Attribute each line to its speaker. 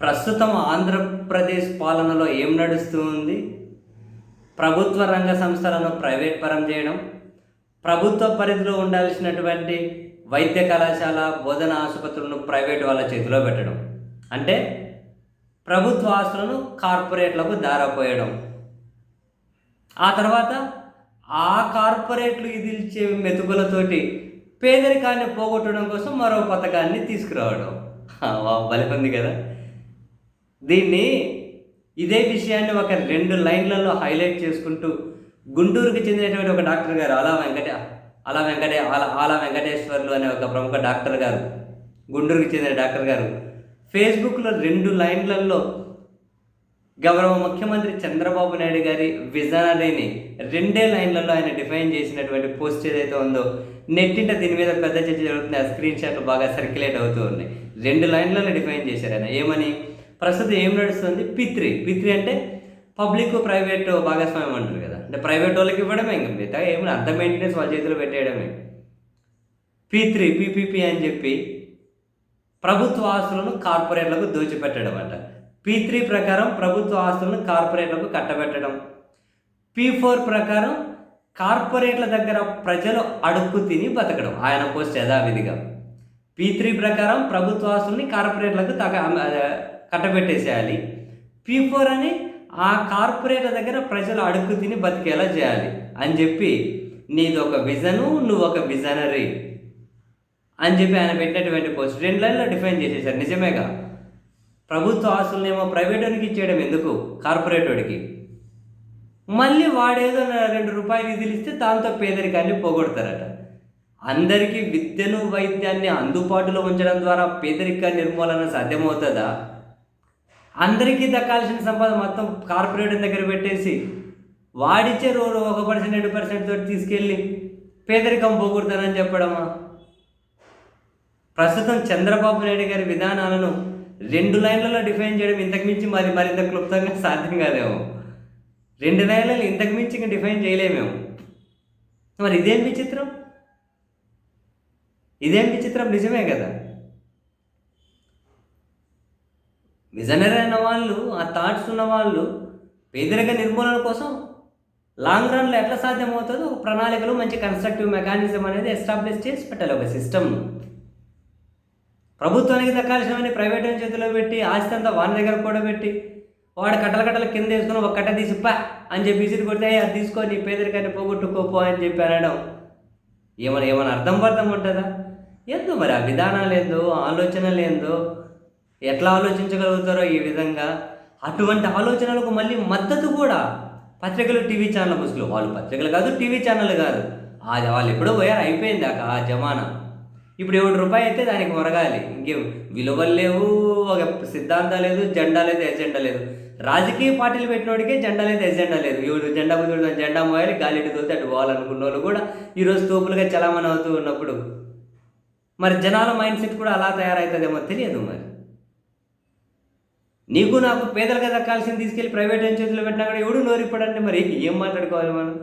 Speaker 1: ప్రస్తుతం ఆంధ్రప్రదేశ్ పాలనలో ఏం నడుస్తూ ఉంది ప్రభుత్వ రంగ సంస్థలను ప్రైవేట్ పరం చేయడం ప్రభుత్వ పరిధిలో ఉండాల్సినటువంటి వైద్య కళాశాల బోధన ఆసుపత్రులను ప్రైవేట్ వాళ్ళ చేతిలో పెట్టడం. అంటే ప్రభుత్వ ఆస్తులను కార్పొరేట్లకు దారపోయడం. ఆ తర్వాత ఆ కార్పొరేట్లు ఇదిల్చే మెతుకులతోటి పేదరికాన్ని పోగొట్టడం కోసం మరో పథకాన్ని తీసుకురావడం. బలిపంది కదా? దీన్ని ఇదే విషయాన్ని ఒక రెండు లైన్లలో హైలైట్ చేసుకుంటూ గుంటూరుకి చెందినటువంటి ఒక డాక్టర్ గారు అలా వెంకట అలా వెంకటే అలా ఆలా వెంకటేశ్వర్లు అనే ఒక ప్రముఖ డాక్టర్ గారు గుంటూరుకి చెందిన డాక్టర్ గారు ఫేస్బుక్లో రెండు లైన్లలో గౌరవ ముఖ్యమంత్రి చంద్రబాబు నాయుడు గారి విజనరీని రెండే లైన్లలో ఆయన డిఫైన్ చేసినటువంటి పోస్ట్ ఏదైతే ఉందో నెట్టింట దీని మీద పెద్ద చర్చ జరుగుతుంది ఆ స్క్రీన్ షాట్లు బాగా సర్క్యులేట్ అవుతూ ఉన్నాయి. రెండు లైన్లలో డిఫైన్ చేశారు ఆయన. ఏమని? ప్రస్తుతం ఏం నడుస్తుంది? పిత్రి. పిత్రి అంటే పబ్లిక్ ప్రైవేట్ భాగస్వామ్యం అంటారు కదా. అంటే ప్రైవేట్ వాళ్ళకి ఇవ్వడమే ఇంకా మిగతా ఏమి అర్థ మెయింటెనెన్స్ వాళ్ళ చేతిలో పెట్టేయడమే. పీ త్రీ పీపీపీ అని చెప్పి ప్రభుత్వ ఆస్తులను కార్పొరేట్లకు దోచిపెట్టడం అంట. పీ త్రీ ప్రకారం ప్రభుత్వ ఆస్తులను కార్పొరేట్లకు కట్టబెట్టడం. పీ ఫోర్ ప్రకారం కార్పొరేట్ల దగ్గర ప్రజలు అడుక్కు తిని బతకడం. ఆయన పోస్ట్ యథావిధిగా. పీ త్రీ ప్రకారం ప్రభుత్వ ఆస్తుల్ని కార్పొరేట్లకు తగ కట్టబెట్టేసేయాలి. పీ ఫోర్ అని ఆ కార్పొరేటర్ దగ్గర ప్రజలు అడుక్కు తిని బతికేలా చేయాలి అని చెప్పి నీది ఒక విజను నువ్వు ఒక విజనరీ అని చెప్పి ఆయన పెట్టినటువంటి పోస్ట్ రెండు లైన్లో డిఫైన్ చేసేసారు నిజమేగా. ప్రభుత్వ ఆస్తులనేమో ప్రైవేటోడికి ఇచ్చేయడం ఎందుకు? కార్పొరేటోడికి మళ్ళీ వాడేదో రెండు రూపాయలు నిధులు ఇస్తే దాంతో పేదరికాన్ని పోగొడతారట. అందరికీ విద్యను వైద్యాన్ని అందుబాటులో ఉంచడం ద్వారా పేదరిక నిర్మూలన సాధ్యమవుతుందా? అందరికీ దక్కాల్సిన సంపద మొత్తం కార్పొరేట్ దగ్గర పెట్టేసి వాడిచ్చే రోజు ఒక పర్సెంట్ రెండు పర్సెంట్ తోటి తీసుకెళ్ళి పేదరికం పోగొడతానని చెప్పడమా? ప్రస్తుతం చంద్రబాబు నాయుడు గారి విధానాలను రెండు లైన్లలో డిఫైన్ చేయడం ఇంతకుమించి మరి మరింత క్లుప్తంగా సాధ్యం కాదేమో. రెండు లైన్లలో ఇంతకుమించి ఇంకా డిఫైన్ చేయలేమేమో. మరి ఇదేం విచిత్రం? ఇదేం విచిత్రం? నిజమే కదా. విజనరీ అయిన వాళ్ళు ఆ థాట్స్ ఉన్న వాళ్ళు పేదరిక నిర్మూలన కోసం లాంగ్ రన్లో ఎట్లా సాధ్యమవుతుందో ఒక ప్రణాళికలు మంచి కన్స్ట్రక్టివ్ మెకానిజం అనేది ఎస్టాబ్లిష్ చేసి పెట్టాలి ఒక సిస్టమ్. ప్రభుత్వానికి దక్కాల్సినవన్నీ ప్రైవేట్ చేతిలో పెట్టి ఆస్తి అంతా వాని దగ్గర కూడా పెట్టి వాడు కట్టల కట్టల కింద వేసుకుని ఒక కట్ట తీసి పా అని చెప్పి విసిరి కొడితే అది తీసుకొని పేదరికాన్ని పోగొట్టుకోపో అని చెప్పి అనడం. ఏమైనా ఏమైనా అర్థం పర్థం ఉంటుందా? ఏందో మరి ఆ విధానాలు ఏందో ఆలోచనలు ఏందో ఎట్లా ఆలోచించగలుగుతారో ఈ విధంగా అటువంటి ఆలోచనలకు మళ్ళీ మద్దతు కూడా పత్రికలు టీవీ ఛానల్ ముసుగులు. వాళ్ళు పత్రికలు కాదు టీవీ ఛానల్ కాదు. ఆ వాళ్ళు ఎప్పుడో పోయారు అయిపోయింది ఆ ఆ జమానా. ఇప్పుడు ఏడు రూపాయి అయితే దానికి మొరగాలి ఇంకేం విలువలు లేవు ఒక సిద్ధాంతం లేదు జెండా లేదు ఎజెండా లేదు. రాజకీయ పార్టీలు పెట్టినోడికే జెండా లేదు ఎజెండా లేదు. ఎవరు జెండా ముందు జెండా మోయాలి గాలి తోలితే అటు పోవాలనుకున్న వాళ్ళు కూడా ఈరోజు తోపులుగా చలామణి అవుతూ ఉన్నప్పుడు. మరి జనాల మైండ్ సెట్ కూడా అలా తయారవుతుందేమో తెలియదు మరి. నీకు నాకు పేదలుగా దక్కాల్సింది తీసుకెళ్ళి ప్రైవేట్ చేతిలో పెట్టినా కూడా ఎవడు నోరిప్పడంటే మరి ఏం మాట్లాడుకోవాలి మనం?